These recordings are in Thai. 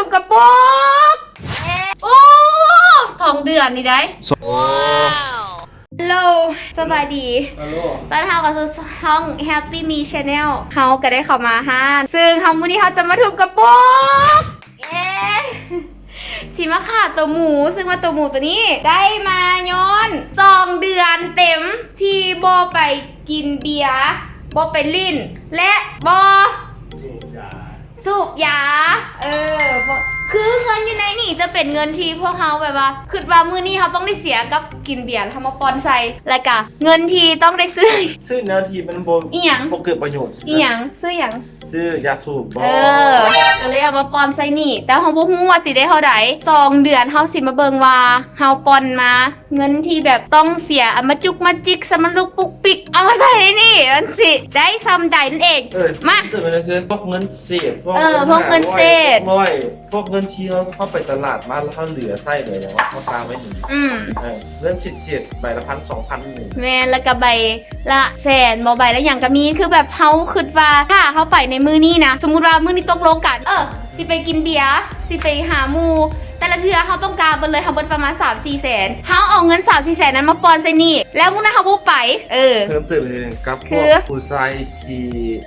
จุบกระปุกโอ้สองเดือนนี่ได้โอ้ฮัลโหลสบายดีฮัลโหลตอนเฮาก็คือช่อง Happy Me Channel เฮาก็ได้เข้ามาห้านซึ่งเฮามื้อนี้เฮาจะมาทุบกระปุกเอ๊ะสิมาขาดตัวหมู ซึ่งว่าตัวหมูตัวนี้ ได้มาย้อนสองเดือนเต็มที่บอไปกินเบียร์บอไปลิ้น และบอสูบ สูบยา เออบ่คือเงินอยู่ในนี่จะเป็นเงินที่พวกเขาแบบว่าคือว่ามือนี้เขาต้องได้เสียกับกินเบียร์ทำมาปอนใส่แล้วก็เงินที่ต้องได้ซื้อซึ่งแนวทีมันโบอีหยังโบเกิดประโยชน์อีหยังซื้อหยัง ซื้อยาสูบบ่เออก็เลยเอามาปอนใส่นี่ แต่เขาบ่ฮู้ว่าสิได้เท่าใดสองเดือนเฮาสิมาเบิ่งว่าเฮาปอนมาเงินที่แบบต้องเสียเอามาจุกมาจิกสมันลุกปุกปิก เอามาใส่ในนี่มันสิได้ซ้ำใดนั่นเอง เออมาตื่นมาเลยคือพวกเงินเศษพวกเออพวกเงินเศษ ร้อยพวกเงินที่เขาเข้าไปตลาดมาแล้วเขาเหลือไส้เลยอย่างว่าเขาตามไว้หนึ่งอืม เออเงินสิบเจ็ดใบละพันสองพันหนึ่ง แม่นแล้วก็ใบละแสนบ่ใบละอย่างก็มีคือแบบเฮาคิดว่าถ้าเฮาไปในมือนี้นะ สมมุติว่ามือนี้ตกลงกัน เออสิไปกินเบียร์สิไปหาหมู แต่ละเทือเฮาต้องการเบิดเลยเฮาเบิดประมาณ3-4แสนเฮาเอาเงิน3-4แสนนั้นมาปอนใส่นี่ แล้วมื้อนั้นเฮาบ่ไป เออ เพิ่มเติมเลยกับพคืวกอผู้ชายที่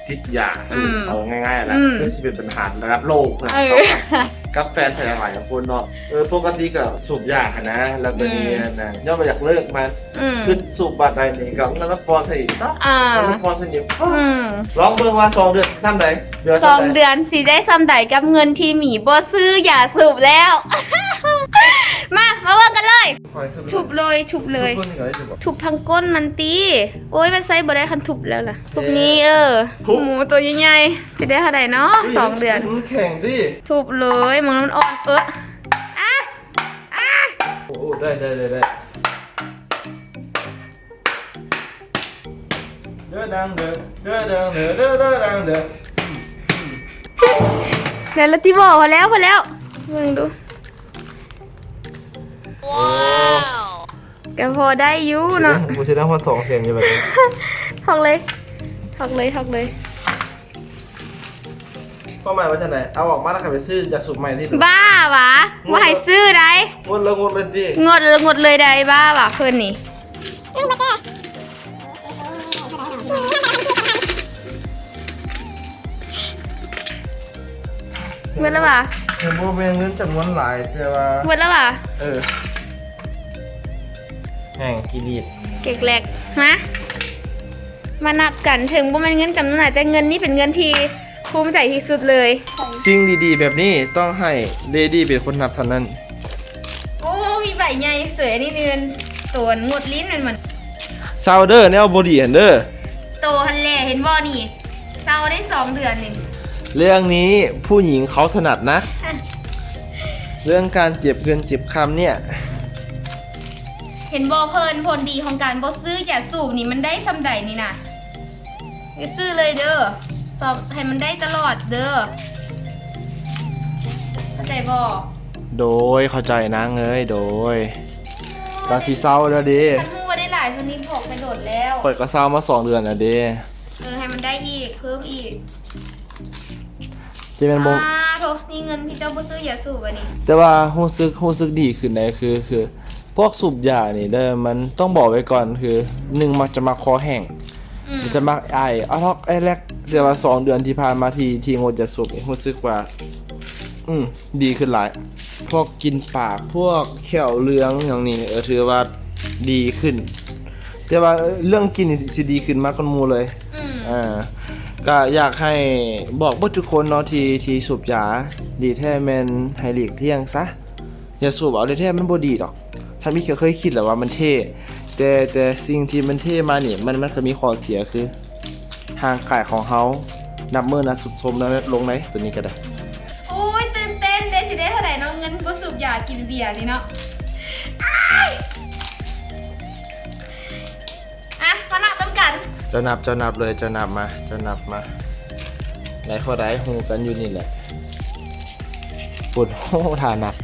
ติดยาอืมเอาง่ายๆแหละอืม คือสิเป็นปัญหาระดับโลกนะเอเขาอกับกับแฟนหลายๆคนเนาะเออปกติก็สูบยาอะนะ แล้วก็นี่อืมนะย่อมาอยากเลิกมันอืม ขึ้นสูบบาดใดนี่ก็แล้วก็ฟอนใส่อีกเนาะอ่าแล้วก็ฟอนใส่อีกอืมลองเบิ่งว่าสองเดือนซ้ำใดเดือนสองซ้ำใดเดือนสิได้ซ้ำใดกับเงินที่หมีบ่ซื้ออย่าสูบแล้ว มามาเบิ่งกันเลย คอยขึ้นไปทุบเลยทุบเลย ทุบคนหนึ่งเลยสิบอกทุบทั้งก้นมันตีโอ้ยมันใส่บ่ได้คันทุบแล้วล่ะทุบนี้เออทุบหมูตัวใหญ่ๆจะได้เท่าไหร่เนาะสองเดือน มันแข็งดิทุบเลยมึงมันอ่อนเอออะอะโอ้โหได้ได้ได้ได้เด้อดังเด้อเด้อดังเด้อเด้อเด้อดังเด้อเดี๋ยวละติบอกพอแล้วพอแล้วมึงดู โอ้ก็พอได้อยู่เนาะกูจะได้พอสองเสียงอยู่แบบนี้ถอกเลยถอกเลยถอกเลยเป้าหมายว่าจะไหนเอาออกมาแล้วขับไปซื้อจะสูบใหม่ที่บ้าวะว่าให้ซื้อได้งดแล้วงดเลยดิงดงดเลยได้บ้าวะเพื่อนนี่เมื่อแล้ววะเห็นว่าเป็นเงินจำนวนหลายแต่ว่าเมื่อแล้ววะเออ แห่งกิรีดเก็กแหลกฮะมานับกันถึงว่ามันเงินจำนวนไหนแต่เงินนี่เป็นเงินที่ภูมิใจที่สุดเลยสิ่งดีๆ แบบนี้ต้องให้เลดี้เป็นคนนับเท่านั้น โอ้มีใบใหญ่เสือนี่เงินตัวงดลิ้นมันเหมือนซาวเดอร์แนวบอดี้เดอร์โตฮันแลเห็นบ่นี่เศร้าได้สองเดือนนี่เรื่องนี้ผู้หญิงเขาถนัดนะ เรื่องการเจ็บเงินเจ็บคำเนี่ย เห็นบ่เพลินผลดีของการบ่ซื้ออย่าสูบนี่มันได้ซำใดนี่นะอย่าซื้อเลยเด้อสอบให้มันได้ตลอดเด้อเข้าใจบ่โดยเข้าใจนะเงยโดยกาซีเศร้าแล้วดิคันฮู้ว่าได้หลายคนนี้บอกไปโดดแล้วข่อยก็เศร้ามาสองเดือนแล้วดิเออให้มันได้อีกเพิ่มอีกจะเป็นโมอ่าโถนี่เงินที่เจ้าบ่ซื้ออย่าสูบอันนี้ แต่ว่ารู้สึกรู้สึกดีขึ้นเลยคือคือ พวกสูบยานี่เด้อมันต้องบอกไว้ก่อนคือหนึ่งมักจะมาคอแห้งอืมมันจะมักไออ้าวไอแรกเดี๋ยวว่าสองเดือนที่ผ่านมาทีทีงดจะสูบนี่รู้สึกว่า อืมดีขึ้นหลาย พวกกินปากพวกเขียวเหลืองอย่างนี้เออถือว่าดีขึ้น แต่ว่าเออเรื่องกินนี่สิดีขึ้นมากกว่าหมูเลย อืมอ่าก็อยากให้บอกเบ่ทุกคนเนาะที่ที่สูบยาดีแท้แมนให้หลีกเลี่ยงซะ อย่าสูบเอาได้แท้มันบ่ดีดอกถ้ามีเคยคิดแหล้วว่ามันเท่แต่แต่สิ่งที่มันเท่มานี่มันมันก็มีข้อเสียคือห่างกายของเฮานับมือนับสุดสมแล้วลงไหนตัวนี้ก็ได้โอ้ยตื่นเต้นได้สิได้เท่าไหร่เนาะเงินบ่สูบยากินเบียร์นี่เนาะอ้ายอะมานับต้กันเจ้านับเจ้านับเลยเจ้านับมาเจ้านับมาไหนพอได้หูกันอยู่นี่แหละปวดโหทานับ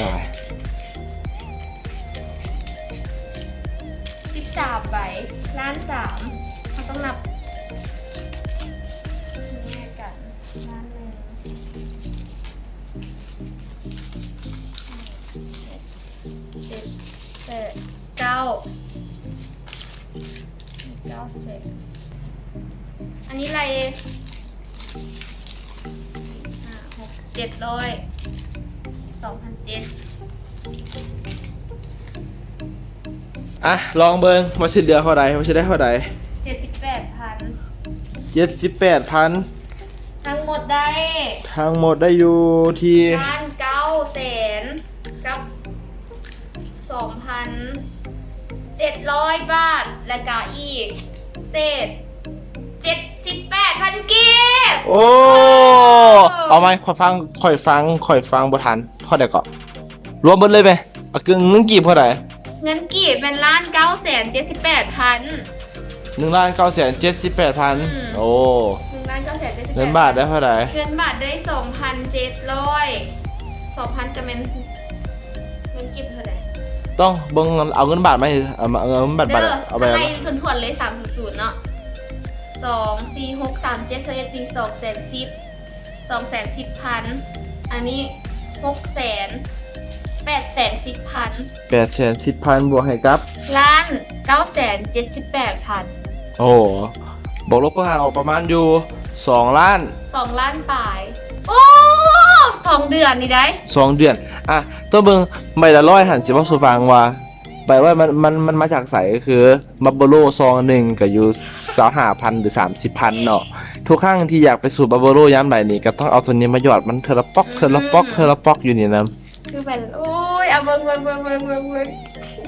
ตายสิบสามใบล้านสามเขาต้องนับนี่กันล้านหนึ่งเจ็ดแปดเก้าเก้าเจ็ดอันนี้อะไรหกเจ็ดร้อย องพันเจ็ดอะ ลองเบิงว่าสิเหลือเท่าใดว่าสิได้เท่าใดเจ็ดสิบแปดพันเจ็ดสิบแปดพันทั้งหมดได้ทั้งหมดได้อยู่ที่ล้านเก้าแสนกับสองพันเจ็ดร้อยบาท และกาอีก เศษเจ็ดสิบแปดพันกีบโอ้ เอาไหมข่อยฟังข่อยฟังข่อยฟังบ่ทันเท่าใดก่อนรวมหมดเลยไหมเอากึ่งนึงกี่เท่าใดเงินกีบเป็นล้านเก้าแสนเจ็ดสิบแปดพัน หนึ่งล้านเก้าแสนเจ็ดสิบแปดพันอืมโอ้หนึ่งล้านเก้าแสนเจ็ดสิบแปดเงินบาทได้เท่าใดเงินบาทได้สองพันเจ็ดร้อยสองพันจะเป็นเงินกีบเท่าไหร่ต้องเบิ่งเอาเงินบาทมาให้เอามาเอาเงินบาทบาทเด้อเอาไปอะไรส่วนถวนเลยสามศูนย์เนาะสองสี่หกสามเจ็ดสิบสี่สองแสนสิบ สองแสนสิบพันอันนี้หกแสนแปดแสนสิบพันแปดแสนสิบพันบวกให้ครับ ล้านเก้าแสนเจ็ดสิบแปดพันโอ้บอกลบก็ห่างออกประมาณอยู่สองล้านสองล้านปลาย โอ้สองเดือนนี่ได้ สองเดือน อะตัวเบิ่งใบละร้อยหันสิว่าสุฟังว่า ใบว่ามันมันมันมาจากใสก็คือมับเบโลซองหนึ่งก็อยู่สาหาพันหรือสามสิบพันเนาะทุกครั้งที่อยากไปสูบบับเบโลย้ำไหนนี่ก็ต้องเอาตัวนี้มาหยอดมันเทอละป๊อกเทอละป๊อกเทอละป๊อกอยู่นี่นะคือแบบโอ้ยเอาเบิ่งเบิ่งเบิ่งเบิ่งเบิ่งเบิ่ง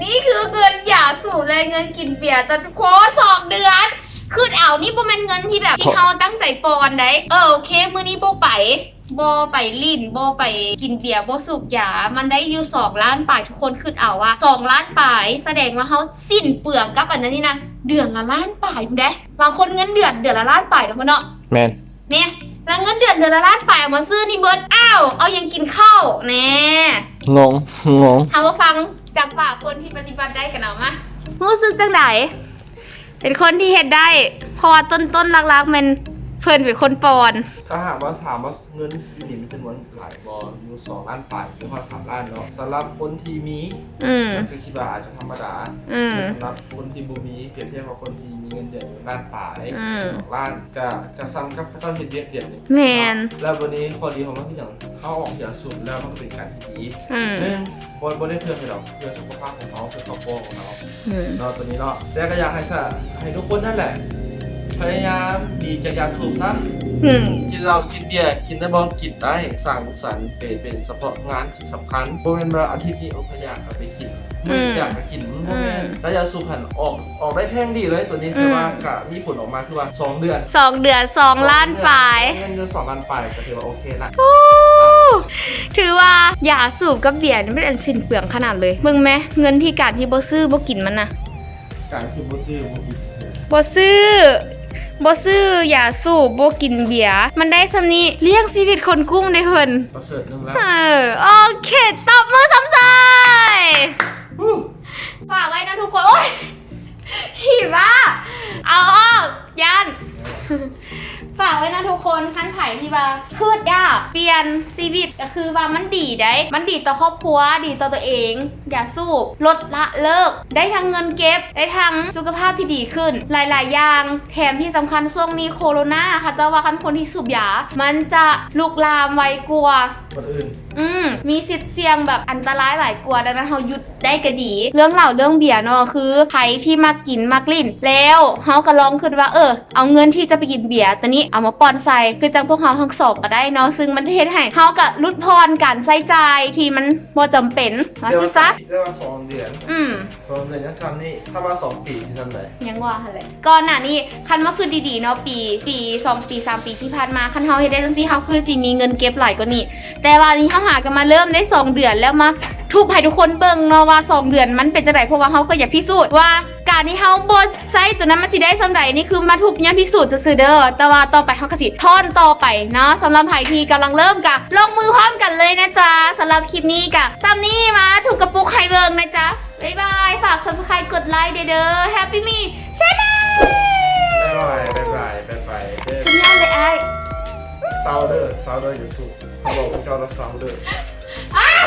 นี่คือเงินหย่าสูบเลยเงินกินเบียร์จะโค้ดสองเดือนคือเอานี่บ่แม่นเงินที่แบบที่เขาตั้งใจปอนได้เออโอเค มื้อนี้บ่ไป บ่ไปลิ้นบ่ไปกินเบียร์บ่สูบยา มันได้อยู่สองล้านปลายทุกคนคือเอาว่าสองล้านปลายแสดงว่าเขาสิ้นเปลืองกับอันนั้นนี่นะเดือนละล้านปลายพุ่นเด้บางคนเงินเดือนเดือนละล้านปลายเนาะพ่อเนาะแมนเนี่ยแล้วเงินเดือนเดือนละล้านปลายเอามาซื้อนี่เบิร์ดอ้าวเอายังกินข้าวแน่งงงงเอามาฟังจากปากคนที่ปฏิบัติได้กันเอามารู้สึกจังไดเป็นคนที่เฮ็ดได้เพราะว่าต้นต้นๆลักๆมัน เพิ่นเป็นคนปอน ถ้าหากว่าถามว่าเงินยูนิตมันจำนวนหลายบออยู่สองล้านฝ่ายหรือว่าสามล้านเนาะสำหรับคนที่มีอืม ก็คิดว่าอาจจะธรรมดาอืมสำหรับคนที่บูมีเปรียบเทียบกับคนที่มีเงินเดือนอยู่ล้านป่ายอืม สองล้านก็ก็ซ้ำกับต้องเห็นเดือนเดือนหนึงแมนแล้ววันนี้ข้อดีของมันคืออย่างเข้าออกจากสูบแล้วมันก็เป็นการที่ดีอืมหนึ่งบนบนได้เพื่อนให้เราเพื่อสุขภาพของเขาเพื่อครอบครัวของเรา อืม เนาะตัวนี้เนาะแต่ก็อยากให้สะให้ทุกคนนั่นแหละ พยายามดีจากยาสูบซะอืม กินเหล้ากินเบียร์กินได้บ่กินได้สร้างสรรค์เป็นเป็นเฉพาะงานที่สำคัญบ่แม่นว่าอาทิตย์นี้เอาพยากเอาไปกินมื้ออยากก็กินมื้อบ่แม่นแล้วยาสูบหันออกออกได้แพงดีเลยตัวนี้คือว่ากะมีผลออกมาคือว่าสองเดือนสองเดือนสองล้านปลาย เงินเดือนสองล้านปลายก็ถือว่าโอเคละโอ้ถือว่าอย่าสูบกับเบียร์นี่ไม่เป็นสินเปลืองขนาดเลยมึงไหมเงินที่การที่บ่ซื้อบ่กินมันนะการที่บ่ซื้อบ่กินบ่ซื้อ บ่ซื้ออย่าสูบบ่กินเบียร์มันได้สำนี้เลี้ยงชีวิตคนกุ้งได้เพิ่นประเสริฐนึงแล้วเออโอเคตบมือซ้ำใส่ฝากไว้นะทุกคน โอ้ยหิบ้าเอาออกยัน ฝากไว้นะทุกคนท่าน ไผ่ที่ว่าคืดยากเปลี่ยนชีวิตก็คือว่ามันดีได้ มันดีต่อครอบครัวดีต่อตัวเอง อย่าสูบลดละเลิก ได้ทั้งเงินเก็บ ได้ทั้งสุขภาพที่ดีขึ้น หลาย ๆ อย่าง แถมที่สำคัญช่วงนี้โคโรนาค่ะเจ้าว่าคันคนที่สูบยา มันจะลุกลามไวกลัวาคนอื่นอืมมีสิทธิ์เสี่ยงแบบอันตรายหลายกว่าดังนั้นเขาหยุดได้ก็ดี เรื่องเหล่าเรื่องเบียร์เนาะคือใครที่มากินมากลิ่น แล้วเขาก็ลองคิดว่าเออ เอาเงินที่จะไปกินเบียร์ตัวนี้เอามาปอนใส่คือจังพวกเขาทั้งสองก็ได้เนาะซึ่งมันจะเฮ็ดให้เขาก็ลดพรการใช้จ่ายที่มันบ่จำเป็นว่าสิซะเรียกว่าสองเดือนอืม สองเดือนยังซ้ำนี่ถ้ามาสองปีที่ทำไรยังว่าหั่นเลยก่อนหน้านี้คันว่าคือดีๆเนาะปีปีสองปีสามปีที่ผ่านมาคันเฮาเฮ็ดได้จังซี่เฮาคือสิมีเงินเก็บหลายกว่านี้ แต่ว่านี้เฮาหากันมาเริ่มได้สองเดือนแล้วมา ทุบให้ทุกคนเบิ่งเนาะว่าสองเดือนมันเป็นจังไดเพราะว่าเฮาก็อยากพิสูจน์ว่าการที่เฮาบ่ใช้ตัวนั้นมันสิได้สำใดนี่คือมาทุบย้ำพิสูจน์ซื่อๆเด้อแต่ว่าต่อไปเฮาก็สิท่อนต่อไปเนาะสำหรับใครที่กำลังเริ่มกะลงมือพร้อมกันเลยนะจ๊ะสำหรับคลิปนี้กะซ้ำนี้มาถูกกระปุกไข่เบิ่งนะจ๊ะบ๊ายบายฝาก subscribe กดไลค์เด้อ Happy Me Channel บ๊ายบายบ๊ายบายบ๊ายบายเด้อสัญญาณเลยไอ้ซาวเดอร์ซาวเดอร์อยู่สู้เขาบอกพวกเจ้าเราซาวเดอร์อ้าว